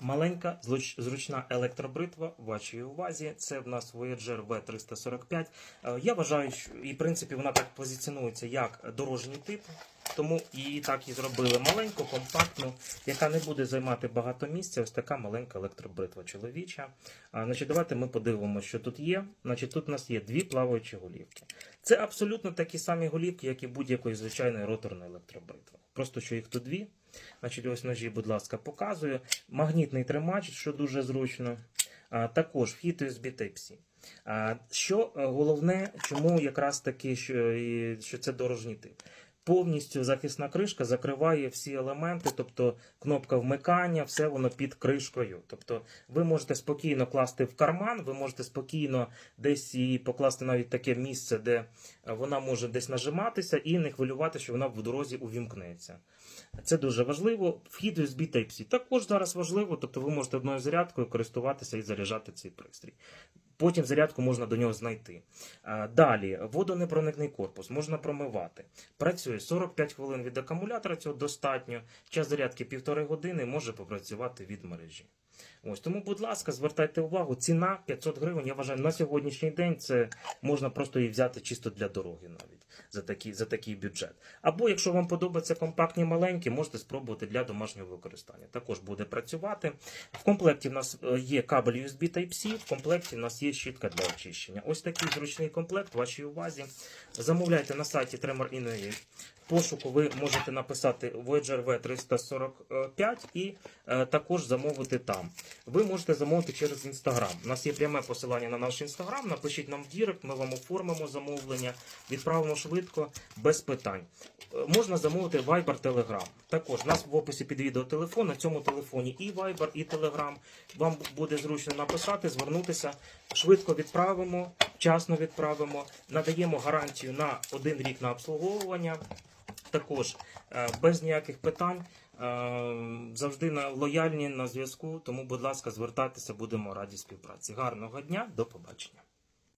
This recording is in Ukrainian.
Маленька зручна електробритва в вашій увазі. Це в нас Voyager V345. Е, Я вважаю, і в принципі вона так позиціонується як дорожній тип, тому і так і зробили маленьку, компактну, яка не буде займати багато місця. Ось така маленька електробритва чоловіча. А, значить, давайте ми подивимося, що тут є. Значить, тут у нас є дві плаваючі голівки. Це абсолютно такі самі голівки, як і будь-якої звичайної роторної електробритви. Просто що їх тут дві. Значить, ось ножі, будь ласка, показую. Магнітний тримач, що дуже зручно. А, також вхід USB Type-C. Що е, головне, чому якраз таки, що, що це дорожній тип? Повністю захисна кришка закриває всі елементи, тобто кнопка вмикання, все воно під кришкою. Тобто ви можете спокійно класти в карман, ви можете спокійно десь її покласти навіть таке місце, де е, вона може десь нажиматися, і не хвилювати, що вона в дорозі увімкнеться. Це дуже важливо. Вхід USB Type-C також зараз важливо, тобто ви можете одною зарядкою користуватися і заряджати цей пристрій. Потім зарядку можна до нього знайти. Далі, водонепроникний корпус можна промивати. Працює 45 хвилин від акумулятора, цього достатньо. Час зарядки півтори години може попрацювати від мережі. Ось тому, будь ласка, звертайте увагу. Ціна 500 гривень. Я вважаю, на сьогоднішній день це можна просто її взяти чисто для дороги навіть за такий, за такий бюджет. Або якщо вам подобаються компактні маленькі, можете спробувати для домашнього використання. Також буде працювати. В комплекті в нас е, є кабель USB Type-C, в комплекті в нас є щітка для очищення. Ось такий зручний комплект вашій увазі. Замовляйте на сайті Tremor.in.ua. Пошуку ви можете написати Voyager V345 і е, також замовити там. Ви можете замовити через Instagram. У нас є пряме посилання на наш Instagram. Напишіть нам в Дірект, ми вам оформимо замовлення, відправимо швидко, без питань. Е, Можна замовити Viber, Telegram. Також у нас в описі під відео телефон. На цьому телефоні і Viber, і Telegram. Вам буде зручно написати, звернутися. Швидко відправимо, вчасно відправимо. Надаємо гарантію на один рік на обслуговування. Також е, без ніяких питань. е, Завжди на лояльні на зв'язку. Тому, будь ласка, звертайтеся, будемо раді співпраці. Гарного дня, до побачення.